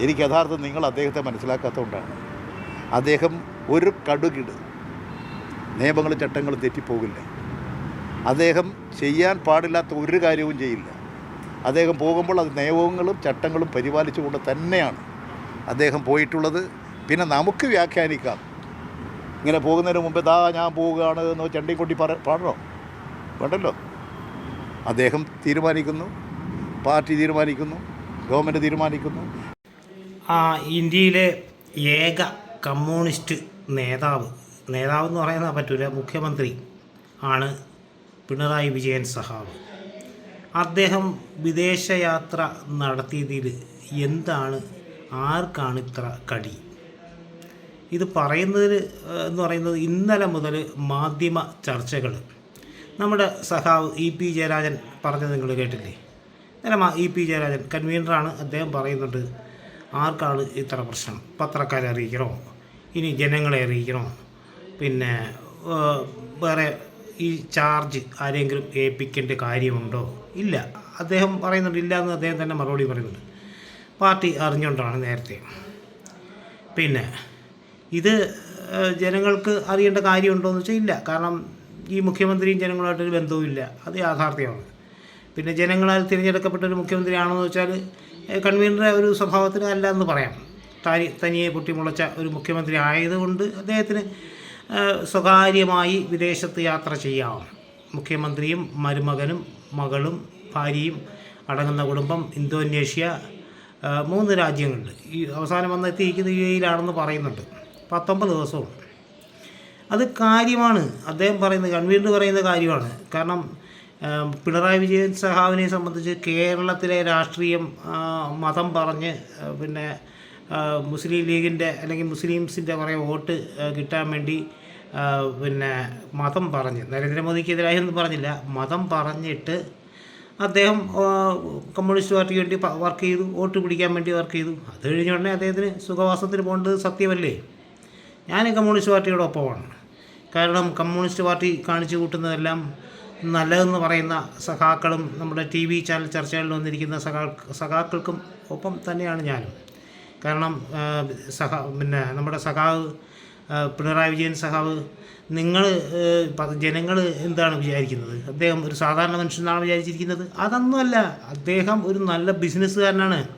എനിക്ക് യഥാർത്ഥം നിങ്ങൾ അദ്ദേഹത്തെ മനസ്സിലാക്കാത്തതുകൊണ്ടാണ്. അദ്ദേഹം ഒരു കടുകിട്. നിയമങ്ങളും ചട്ടങ്ങളും തെറ്റിപ്പോകില്ല. അദ്ദേഹം ചെയ്യാൻ പാടില്ലാത്ത ഒരു കാര്യവും ചെയ്യില്ല. അദ്ദേഹം പോകുമ്പോൾ അത് നിയമങ്ങളും ചട്ടങ്ങളും പരിപാലിച്ചുകൊണ്ട് തന്നെയാണ് അദ്ദേഹം പോയിട്ടുള്ളത്. പിന്നെ നമുക്ക് വ്യാഖ്യാനിക്കാം. ഇങ്ങനെ പോകുന്നതിന് മുമ്പ് ദാ ഞാൻ പോവുകയാണ് എന്ന് ചണ്ടി കൊട്ടി പറ പാടണോ? വേണ്ടല്ലോ. അദ്ദേഹം തീരുമാനിക്കുന്നു. പാർട്ടി തീരുമാനിക്കുന്നു. ഗവൺമെന്റ് തീരുമാനിക്കുന്നു. ഇന്ത്യയിലെ ഏക കമ്മ്യൂണിസ്റ്റ് നേതാവ്. നേതാവ് എന്ന് പറയുന്നത് പറ്റൂല മുഖ്യമന്ത്രി ആണ് പിണറായി വിജയൻ സഹാവ്. അദ്ദേഹം വിദേശയാത്ര നടത്തിയതിൽ എന്താണ് ആർക്കാണ് ഇത്ര കടി? ഇത് പറയുന്നതിൽ എന്ന് പറയുന്നത് ഇന്നലെ മുതൽ മാധ്യമ ചർച്ചകൾ. നമ്മുടെ സഹാവ് ഇ പി ജയരാജൻ പറഞ്ഞത് നിങ്ങൾ കേട്ടില്ലേ? ഇന്നലെ ഇ പി ജയരാജൻ കൺവീനറാണ് അദ്ദേഹം പറയുന്നുണ്ട്. ആർക്കാണ് ഇത്ര പ്രശ്നം? പത്രക്കാരെ അറിയിക്കണോ? ഇനി ജനങ്ങളെ അറിയിക്കണോ? പിന്നെ വേറെ ഈ ചാർജ് ആരെങ്കിലും ഏൽപ്പിക്കേണ്ട കാര്യമുണ്ടോ? ഇല്ല. അദ്ദേഹം പറയുന്നുണ്ട് ഇല്ല എന്ന് അദ്ദേഹം തന്നെ മറുപടി പറയുന്നുണ്ട്. പാർട്ടി അറിഞ്ഞുകൊണ്ടാണ് നേരത്തെ. പിന്നെ ഇത് ജനങ്ങൾക്ക് അറിയേണ്ട കാര്യമുണ്ടോ എന്ന് വെച്ചാൽ ഇല്ല. കാരണം ഈ മുഖ്യമന്ത്രിയും ജനങ്ങളുമായിട്ടൊരു ബന്ധവുമില്ല. അത് യാഥാർത്ഥ്യമാണ്. പിന്നെ ജനങ്ങളാൽ തിരഞ്ഞെടുക്കപ്പെട്ട ഒരു മുഖ്യമന്ത്രിയാണോ എന്ന് വെച്ചാൽ കൺവീനറെ ഒരു സ്വഭാവത്തിന് അല്ല എന്ന് പറയാം. താരി തനിയെ പൊട്ടിമുളച്ച ഒരു മുഖ്യമന്ത്രി ആയതുകൊണ്ട് അദ്ദേഹത്തിന് സ്വകാര്യമായി വിദേശത്ത് യാത്ര ചെയ്യാം. മുഖ്യമന്ത്രിയും മരുമകനും മകളും ഭാര്യയും അടങ്ങുന്ന കുടുംബം ഇന്തോനേഷ്യ മൂന്ന് രാജ്യങ്ങളുണ്ട്. ഈ അവസാനം വന്ന് എത്തിയിരിക്കുന്നത് യു എയിലാണെന്ന് പറയുന്നുണ്ട്. പത്തൊമ്പത് ദിവസവും. അത് കാര്യമാണ്. അദ്ദേഹം പറയുന്നത് കൺവീനർ പറയുന്ന കാര്യമാണ്. കാരണം പിണറായി വിജയൻ സഹാവിനെ സംബന്ധിച്ച് കേരളത്തിലെ രാഷ്ട്രീയം മതം പറഞ്ഞ് പിന്നെ മുസ്ലിം ലീഗിന്റെ അല്ലെങ്കിൽ മുസ്ലിംസിന്റെ കുറേ വോട്ട് കിട്ടാൻ വേണ്ടി പിന്നെ മതം പറഞ്ഞ് നരേന്ദ്രമോദിക്കെതിരായി ഒന്നും പറഞ്ഞില്ല മതം പറഞ്ഞിട്ട് അദ്ദേഹം കമ്മ്യൂണിസ്റ്റ് പാർട്ടിക്ക് വേണ്ടി വർക്ക് ചെയ്തു വോട്ട് പിടിക്കാൻ വേണ്ടി വർക്ക് ചെയ്തു. അത് കഴിഞ്ഞ ഉടനെ അദ്ദേഹത്തിന് സുഖവാസത്തിന് പോകേണ്ടത് സത്യമല്ലേ? ഞാൻ കമ്മ്യൂണിസ്റ്റ് പാർട്ടിയുടെ ഒപ്പമാണ് കാരണം കമ്മ്യൂണിസ്റ്റ് പാർട്ടി കാണിച്ചു കൂട്ടുന്നതെല്ലാം നല്ലതെന്ന് പറയുന്ന സഖാക്കളും നമ്മുടെ ടി വി ചാനൽ ചർച്ചകളിൽ വന്നിരിക്കുന്ന സഖാ സഖാക്കൾക്കും ഒപ്പം തന്നെയാണ് ഞാനും. കാരണം സഹ പിന്നെ നമ്മുടെ സഖാവ് പിണറായി വിജയൻ സഖാവ് നിങ്ങൾ ജനങ്ങൾ എന്താണ് വിചാരിക്കുന്നത്? അദ്ദേഹം ഒരു സാധാരണ മനുഷ്യനാണ് വിചാരിച്ചിരിക്കുന്നത്? അതൊന്നുമല്ല. അദ്ദേഹം ഒരു നല്ല ബിസിനസ്സുകാരനാണ്.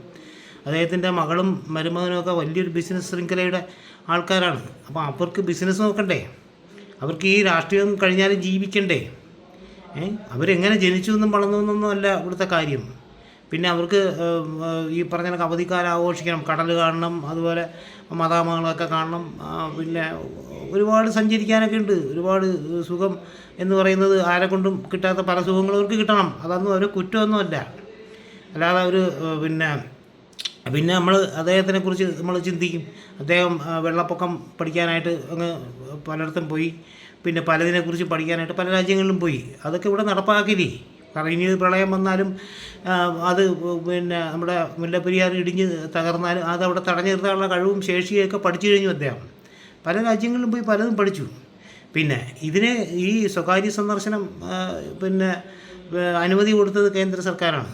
അദ്ദേഹത്തിന്റെ മകളും മരുമകനും ഒക്കെ വലിയൊരു ബിസിനസ് ശൃംഖലയുടെ ആൾക്കാരാണ്. അപ്പോൾ അവർക്ക് ബിസിനസ് നോക്കണ്ടേ? അവർക്ക് ഈ രാഷ്ട്രീയം കഴിഞ്ഞാലും ജീവിക്കണ്ടേ? ഏ? അവരെങ്ങനെ ജനിച്ചു എന്നും വളർന്നു എന്നൊന്നും അല്ല ഇവിടുത്തെ കാര്യം. പിന്നെ അവർക്ക് ഈ പറഞ്ഞ കണക്ക് അവധിക്കാലം ആഘോഷിക്കണം. കടൽ കാണണം അതുപോലെ മതാമകളൊക്കെ കാണണം. പിന്നെ ഒരുപാട് സഞ്ചരിക്കാനൊക്കെ ഉണ്ട്. ഒരുപാട് സുഖം എന്ന് പറയുന്നത് ആരെ കൊണ്ടും കിട്ടാത്ത പല സുഖങ്ങളും അവർക്ക് കിട്ടണം. അതൊന്നും ഒരു കുറ്റമൊന്നുമല്ല. അല്ലാതെ അവർ പിന്നെ പിന്നെ നമ്മൾ അദ്ദേഹത്തിനെ കുറിച്ച് നമ്മൾ ചിന്തിക്കും. അദ്ദേഹം വെള്ളപ്പൊക്കം പഠിക്കാനായിട്ട് അങ്ങ് പലയിടത്തും പോയി. പിന്നെ പലതിനെക്കുറിച്ച് പഠിക്കാനായിട്ട് പല രാജ്യങ്ങളിലും പോയി. അതൊക്കെ ഇവിടെ നടപ്പാക്കില്ലേ? കാരണം ഇനി പ്രളയം വന്നാലും അത് പിന്നെ നമ്മുടെ മുല്ലപ്പെരിയാർ ഇടിഞ്ഞ് തകർന്നാലും അത് അവിടെ തടഞ്ഞു നിർത്താനുള്ള കഴിവും ശേഷിയൊക്കെ പഠിച്ചു കഴിഞ്ഞു അദ്ദേഹം. പല രാജ്യങ്ങളിലും പോയി പലതും പഠിച്ചു. പിന്നെ ഇതിനെ ഈ സ്വകാര്യ സന്ദർശനം പിന്നെ അനുമതി കൊടുത്തത് കേന്ദ്ര സർക്കാരാണ്.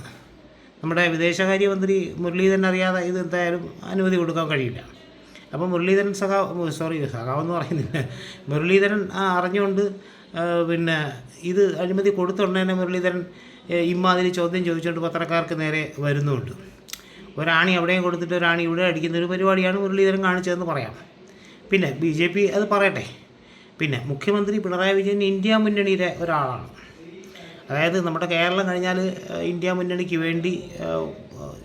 നമ്മുടെ വിദേശകാര്യമന്ത്രി മുരളീധരൻ അറിയാതെ ഇത് എന്തായാലും അനുമതി കൊടുക്കാൻ കഴിയില്ല. അപ്പോൾ മുരളീധരൻ സഖാവ് സോറി സഖാവെന്ന് പറയുന്നില്ല. മുരളീധരൻ അറിഞ്ഞുകൊണ്ട് പിന്നെ ഇത് അനുമതി കൊടുത്തുടനെ മുരളീധരൻ ഇമ്മാതിരി ചോദ്യം ചോദിച്ചുകൊണ്ട് പത്രക്കാർക്ക് നേരെ വരുന്നുമുണ്ട് ഒരാണി അവിടെയും കൊടുത്തിട്ട് ഒരാണി ഇവിടെ അടിക്കുന്ന ഒരു പരിപാടിയാണ് മുരളീധരൻ കാണിച്ചതെന്ന് പറയാം. പിന്നെ ബി ജെ പി അത് പറയട്ടെ. പിന്നെ മുഖ്യമന്ത്രി പിണറായി വിജയൻ ഇന്ത്യ മുന്നണിയിലെ ഒരാളാണ്. അതായത് നമ്മുടെ കേരളം കഴിഞ്ഞാൽ ഇന്ത്യ മുന്നണിക്ക് വേണ്ടി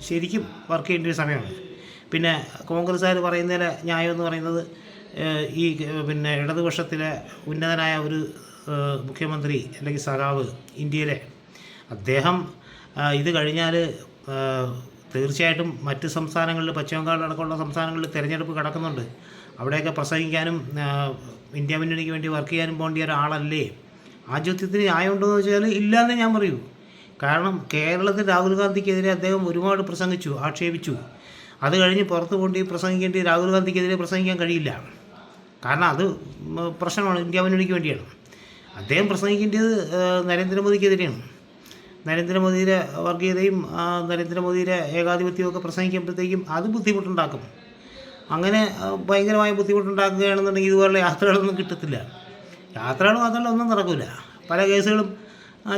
ശരിക്കും വർക്ക് ചെയ്യേണ്ട ഒരു സമയമാണ്. പിന്നെ കോൺഗ്രസ്സുകാർ പറയുന്നതിലെ ന്യായം എന്ന് പറയുന്നത് ഈ പിന്നെ ഇടതുപക്ഷത്തിലെ ഉന്നതനായ ഒരു മുഖ്യമന്ത്രി അല്ലെങ്കിൽ സഖാവ് ഇന്ത്യയിലെ അദ്ദേഹം ഇത് കഴിഞ്ഞാൽ തീർച്ചയായിട്ടും മറ്റ് സംസ്ഥാനങ്ങളിൽ പശ്ചിമ ബംഗാൾ അടക്കമുള്ള സംസ്ഥാനങ്ങളിൽ തിരഞ്ഞെടുപ്പ് കിടക്കുന്നുണ്ട്. അവിടെയൊക്കെ പ്രസംഗിക്കാനും ഇന്ത്യ മുന്നണിക്ക് വേണ്ടി വർക്ക് ചെയ്യാനും പോകേണ്ട ഒരാളല്ലേ? ആ ന്യായമുണ്ടോ എന്ന് വെച്ചാൽ ഇല്ലാന്നേ ഞാൻ പറയൂ. കാരണം കേരളത്തിൽ രാഹുൽ ഗാന്ധിക്കെതിരെ അദ്ദേഹം ഒരുപാട് പ്രസംഗിച്ചു ആക്ഷേപിച്ചു. അത് കഴിഞ്ഞ് പുറത്ത് കൊണ്ടി പ്രസംഗിക്കേണ്ടി രാഹുൽ ഗാന്ധിക്കെതിരെ പ്രസംഗിക്കാൻ കഴിയില്ല. കാരണം അത് പ്രശ്നമാണ് ഇന്ത്യ മുന്നണിക്ക് വേണ്ടിയാണ്. അദ്ദേഹം പ്രസംഗിക്കേണ്ടത് നരേന്ദ്രമോദിക്കെതിരെയാണ്. നരേന്ദ്രമോദിയുടെ വർഗീയതയും നരേന്ദ്രമോദിയുടെ ഏകാധിപത്യവും ഒക്കെ പ്രസംഗിക്കുമ്പോഴത്തേക്കും അത് ബുദ്ധിമുട്ടുണ്ടാക്കും. അങ്ങനെ ഭയങ്കരമായ ബുദ്ധിമുട്ടുണ്ടാക്കുകയാണെന്നുണ്ടെങ്കിൽ ഇതുപോലുള്ള യാത്രകളൊന്നും കിട്ടത്തില്ല. യാത്രകളും മാത്രമല്ല ഒന്നും നടക്കില്ല പല കേസുകളും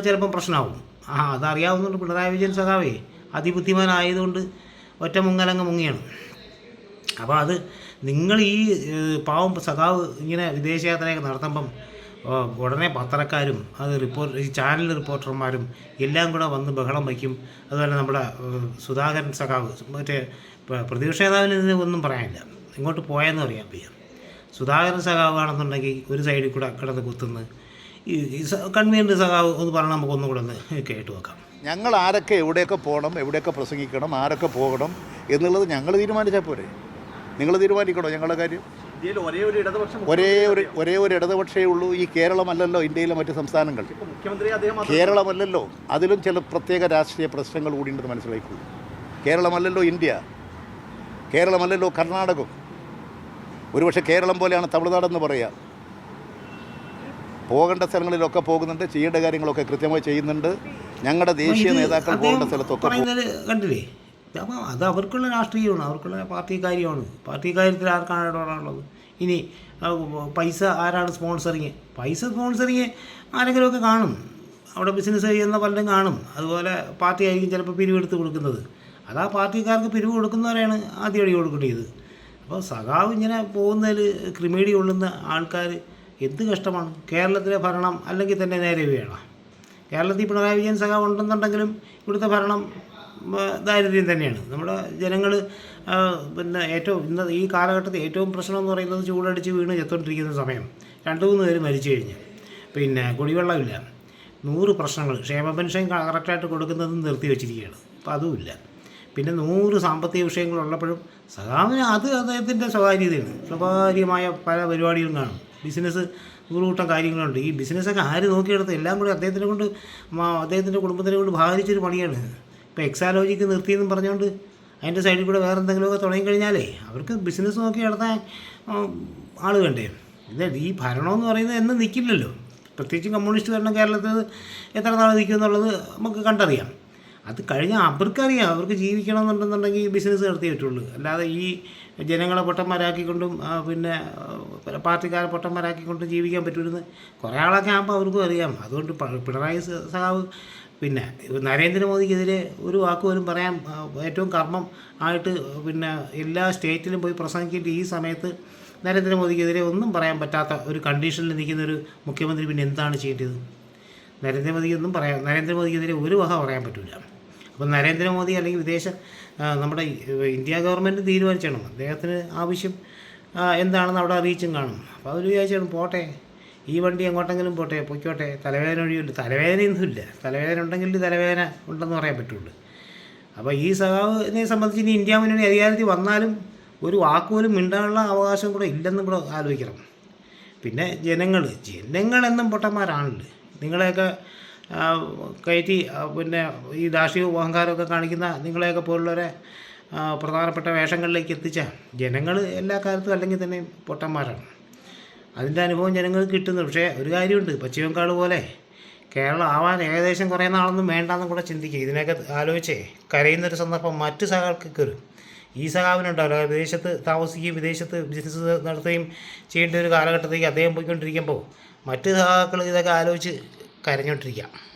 ചിലപ്പം പ്രശ്നമാവും. ആ അതറിയാവുന്നതുകൊണ്ട് പിണറായി വിജയൻ സഖാവേ അതിബുദ്ധിമാനായതുകൊണ്ട് ഒറ്റ മുങ്ങലങ്ങ് മുങ്ങിയാണ്. അപ്പോൾ അത് നിങ്ങൾ ഈ പാവം സഖാവ് ഇങ്ങനെ വിദേശയാത്രയൊക്കെ നടത്തുമ്പം ഉടനെ പത്രക്കാരും അത് റിപ്പോർട്ട് ഈ ചാനൽ റിപ്പോർട്ടർമാരും എല്ലാം കൂടെ വന്ന് ബഹളം വയ്ക്കും. അതുപോലെ നമ്മുടെ സുധാകരൻ സഖാവ് മറ്റേ പ്രതിപക്ഷ നേതാവിന് ഇതിന് ഒന്നും പറയാനില്ല. ഇങ്ങോട്ട് പോയെന്ന് അറിയാൻ വയ്യ സുധാകരൻ സഖാവ് ആണെന്നുണ്ടെങ്കിൽ ഒരു സൈഡിൽ കൂടെ കിടന്ന് കുത്തുന്നു. ഈ കൺവീനർ സഖാവ് എന്ന് പറഞ്ഞാൽ നമുക്ക് ഒന്നും കൂടെ ഒന്ന് കേട്ട് വെക്കാം ഞങ്ങൾ ആരൊക്കെ എവിടെയൊക്കെ പോകണം എവിടെയൊക്കെ പ്രസംഗിക്കണം ആരൊക്കെ പോകണം എന്നുള്ളത് ഞങ്ങൾ തീരുമാനിച്ചാൽ പോരെ. നിങ്ങൾ തീരുമാനിക്കണോ ഞങ്ങളുടെ കാര്യം? ഒരേ ഒരു ഇടതുപക്ഷം ഒരേ ഒരു ഒരേ ഒരു ഇടതുപക്ഷേ ഉള്ളൂ ഈ കേരളമല്ലല്ലോ ഇന്ത്യയിലെ മറ്റ് സംസ്ഥാനങ്ങൾ. കേരളമല്ലല്ലോ. അതിലും ചില പ്രത്യേക രാഷ്ട്രീയ പ്രശ്നങ്ങൾ കൂടി ഉണ്ടെന്ന് മനസ്സിലാക്കൂ കേരളമല്ലല്ലോ ഇന്ത്യ. കേരളമല്ലല്ലോ കർണാടകം. ഒരുപക്ഷെ കേരളം പോലെയാണ് തമിഴ്നാടെന്ന് പറയുക പോകേണ്ട സ്ഥലങ്ങളിലൊക്കെ പോകുന്നുണ്ട് ചെയ്യേണ്ട കാര്യങ്ങളൊക്കെ കൃത്യമായി ചെയ്യുന്നുണ്ട്. ഞങ്ങളുടെ ദേശീയ നേതാക്കൾ പോകേണ്ട സ്ഥലത്തൊക്കെ കണ്ടില്ലേ? അപ്പോൾ അത് അവർക്കുള്ള രാഷ്ട്രീയമാണ് അവർക്കുള്ള പാർട്ടി കാര്യമാണ്. പാർട്ടി കാര്യത്തിൽ ആർക്കാണ് ഇടപെടാനുള്ളത്? ഇനി പൈസ ആരാണ് സ്പോൺസറിങ്? പൈസ സ്പോൺസറിങ് ആരെങ്കിലുമൊക്കെ കാണും. അവിടെ ബിസിനസ് ചെയ്യുന്ന പലരും കാണും. അതുപോലെ പാർട്ടി ആയിരിക്കും ചിലപ്പോൾ പിരിവെടുത്ത് കൊടുക്കുന്നത്. അത് ആ പാർട്ടിക്കാർക്ക് പിരിവ് കൊടുക്കുന്നവരെയാണ് ആദ്യം അടി കൊടുക്കേണ്ടത് അപ്പോൾ സഖാവ് ഇങ്ങനെ പോകുന്നതിൽ ക്രിമേഡി കൊള്ളുന്ന ആൾക്കാർ എന്ത് കഷ്ടമാണ്? കേരളത്തിലെ ഭരണം അല്ലെങ്കിൽ തന്നെ നേരെ വേണം കേരളത്തിൽ പിണറായി വിജയൻ സഖാവ് ഉണ്ടെന്നുണ്ടെങ്കിലും ഇവിടുത്തെ ഭരണം ദാരിദ്ര്യം തന്നെയാണ്. നമ്മുടെ ജനങ്ങൾ പിന്നെ ഏറ്റവും ഇന്ന് ഈ കാലഘട്ടത്തിൽ ഏറ്റവും പ്രശ്നം എന്ന് പറയുന്നത് ചൂടടിച്ച് വീണ് ചെത്തോണ്ടിരിക്കുന്ന സമയം. രണ്ട് മൂന്ന് പേര് മരിച്ചു കഴിഞ്ഞ്. പിന്നെ കുടിവെള്ളമില്ല. നൂറ് പ്രശ്നങ്ങൾ ക്ഷേമ പെൻഷൻ കറക്റ്റായിട്ട് കൊടുക്കുന്നതും നിർത്തി വെച്ചിരിക്കുകയാണ് അപ്പോൾ അതുമില്ല. പിന്നെ നൂറ് സാമ്പത്തിക വിഷയങ്ങളുള്ളപ്പോഴും സഖാവിന് അത് അദ്ദേഹത്തിന്റെ സ്വകാര്യതയാണ്. സ്വകാര്യമായ പല പരിപാടികളും കാണും. ബിസിനസ് നൂറുകൂട്ടം കാര്യങ്ങളുണ്ട്. ഈ ബിസിനസ്സൊക്കെ ആര് നോക്കിയെടുത്ത് എല്ലാം കൂടി അദ്ദേഹത്തിനെ കൊണ്ട് അദ്ദേഹത്തിന്റെ കുടുംബത്തിനെ കൊണ്ട് ഭാരിച്ചൊരു പണിയാണ്. ഇപ്പോൾ എക്സാലോജിക്ക് നിർത്തിയെന്നും പറഞ്ഞുകൊണ്ട് അതിന്റെ സൈഡിൽ കൂടെ വേറെ എന്തെങ്കിലുമൊക്കെ തുടങ്ങിക്കഴിഞ്ഞാലേ അവർക്ക് ബിസിനസ് നോക്കി നടത്താൻ ആൾ വേണ്ടേ? ഇത് ഈ ഭരണമെന്ന് പറയുന്നത് എന്നും നിൽക്കില്ലല്ലോ പ്രത്യേകിച്ച് കമ്മ്യൂണിസ്റ്റ് ഭരണം കേരളത്തിൽ എത്ര നാൾ നിൽക്കും എന്നുള്ളത് നമുക്ക് കണ്ടറിയാം. അത് കഴിഞ്ഞാൽ അവർക്കറിയാം അവർക്ക് ജീവിക്കണമെന്നുണ്ടെന്നുണ്ടെങ്കിൽ ബിസിനസ് നടത്തിയേ പറ്റുള്ളൂ. അല്ലാതെ ഈ ജനങ്ങളെ പൊട്ടന്മാരാക്കിക്കൊണ്ടും പിന്നെ പാർട്ടിക്കാരെ പൊട്ടന്മാരാക്കിക്കൊണ്ടും ജീവിക്കാൻ പറ്റുമെന്ന് കുറേ ആളൊക്കെ ആകുമ്പോൾ അവർക്കും അറിയാം. അതുകൊണ്ട് പിണറായി സഹാവ് പിന്നെ നരേന്ദ്രമോദിക്കെതിരെ ഒരു വാക്ക് പോലും പറയാൻ ഏറ്റവും കർമ്മം ആയിട്ട് പിന്നെ എല്ലാ സ്റ്റേറ്റിലും പോയി പ്രസംഗിക്കേണ്ട ഈ സമയത്ത് നരേന്ദ്രമോദിക്കെതിരെ ഒന്നും പറയാൻ പറ്റാത്ത ഒരു കണ്ടീഷനിൽ നിൽക്കുന്ന ഒരു മുഖ്യമന്ത്രി പിന്നെ എന്താണ് ചെയ്യേണ്ടത്? നരേന്ദ്രമോദിക്കൊന്നും പറയാം നരേന്ദ്രമോദിക്കെതിരെ ഒരു വക പറയാൻ പറ്റില്ല അപ്പം നരേന്ദ്രമോദി അല്ലെങ്കിൽ വിദേശ നമ്മുടെ ഇന്ത്യ ഗവൺമെന്റ് തീരുമാനിച്ചണം അദ്ദേഹത്തിന് ആവശ്യം എന്താണെന്ന് അവിടെ അറിയിച്ചും കാണും. അപ്പോൾ അവർ വിചാരിച്ചാണ് പോട്ടെ ഈ വണ്ടി എങ്ങോട്ടെങ്കിലും പോട്ടെ പൊയ്ക്കോട്ടെ തലവേദന ഒഴിയില്ല തലവേദനയൊന്നുമില്ല. തലവേദന ഉണ്ടെങ്കിൽ തലവേദന ഉണ്ടെന്ന് പറയാൻ പറ്റുള്ളൂ. അപ്പോൾ ഈ സഖാവിനെ സംബന്ധിച്ച് ഇനി ഇന്ത്യ മുന്നണി അധികാരത്തിൽ വന്നാലും ഒരു വാക്കുപോലും മിണ്ടാനുള്ള അവകാശം കൂടെ ഇല്ലെന്നും കൂടെ ആലോചിക്കണം. പിന്നെ ജനങ്ങൾ ജനങ്ങളെന്നും പൊട്ടന്മാരാണല്ലോ നിങ്ങളെയൊക്കെ കയറ്റി പിന്നെ ഈ ദാർഷ്ട്യവും അഹങ്കാരമൊക്കെ കാണിക്കുന്ന നിങ്ങളെയൊക്കെ പോലുള്ളവരെ പ്രധാനപ്പെട്ട വേഷങ്ങളിലേക്ക് എത്തിച്ച ജനങ്ങൾ എല്ലാ കാലത്തും അല്ലെങ്കിൽ തന്നെ പൊട്ടന്മാരാണ്. അതിന്റെ അനുഭവം ജനങ്ങൾക്ക് കിട്ടുന്നു. പക്ഷേ ഒരു കാര്യമുണ്ട്. പശ്ചിമബംഗാൾ പോലെ കേരളം ആവാൻ ഏകദേശം കുറേ നാളൊന്നും വേണ്ടാന്നും കൂടെ ചിന്തിക്കുക. ഇതിനൊക്കെ ആലോചിച്ചേ കരയുന്നൊരു സന്ദർഭം മറ്റു സഹകൾക്ക് കയറും ഈ സഹാവിനുണ്ടാവില്ല വിദേശത്ത് താമസിക്കുകയും വിദേശത്ത് ബിസിനസ് നടത്തുകയും ചെയ്യേണ്ട ഒരു കാലഘട്ടത്തേക്ക് അദ്ദേഹം പോയിക്കൊണ്ടിരിക്കുമ്പോൾ മറ്റ് സഹാക്കൾ ഇതൊക്കെ ആലോചിച്ച് കരഞ്ഞോണ്ടിരിക്കാം.